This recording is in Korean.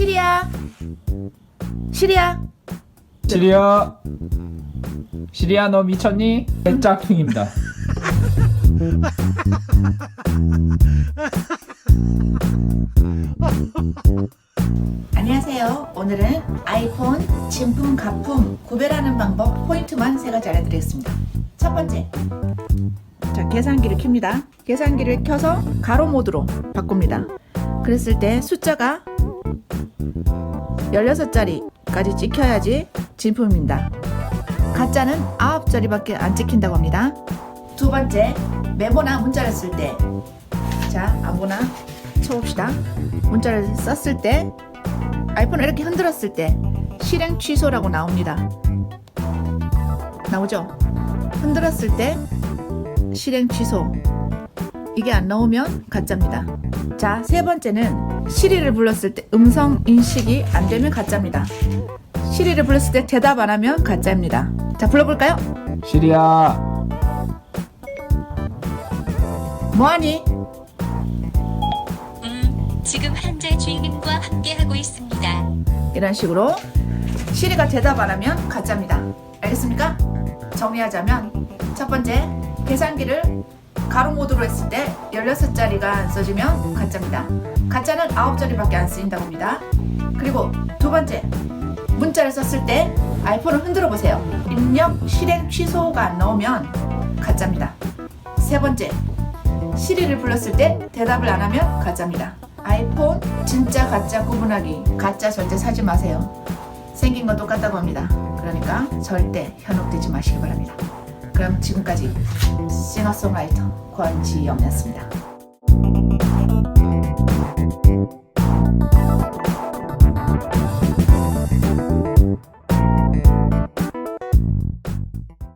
시리야. 시리야. 시리야 시리야 너 미쳤니? 짝퉁입니다 안녕하세요. 오늘은 아이폰 진품 가품 구별하는 방법 포인트만 세 가지 알려드리겠습니다. 첫 번째. 자, 계산기를 켭니다. 계산기를 켜서 가로 모드로 바꿉니다. 그랬을 때 숫자가 16자리까지 찍혀야지 진품입니다. 가짜는 9자리밖에 안 찍힌다고 합니다. 두 번째, 메모나 문자를 쓸 때. 자, 아무나 쳐봅시다. 문자를 썼을 때 아이폰을 이렇게 흔들었을 때 실행 취소라고 나옵니다. 나오죠? 흔들었을 때 실행 취소. 이게 안 나오면 가짜입니다. 자, 세 번째는 시리를 불렀을 때 음성 인식이 안 되면 가짜입니다. 시리를 불렀을 때 대답 안 하면 가짜입니다. 자, 불러볼까요? 시리야 뭐하니? 음, 지금 현재 주인님과 함께 하고 있습니다. 이런 식으로 시리가 대답 안 하면 가짜입니다. 알겠습니까? 정리하자면 첫 번째 계산기를 가로 모드로 했을 때 16자리가 안 써지면 가짜입니다. 가짜는 9자리밖에 안 쓰인다고 합니다. 그리고 두 번째 문자를 썼을 때 아이폰을 흔들어 보세요. 입력 실행 취소가 안 나오면 가짜입니다. 세 번째 시리를 불렀을 때 대답을 안 하면 가짜입니다. 아이폰 진짜 가짜 구분하기 가짜 절대 사지 마세요. 생긴 건 똑같다고 합니다. 그러니까 절대 현혹되지 마시기 바랍니다. 그럼 지금까지 싱어송라이터 권지영이었습니다.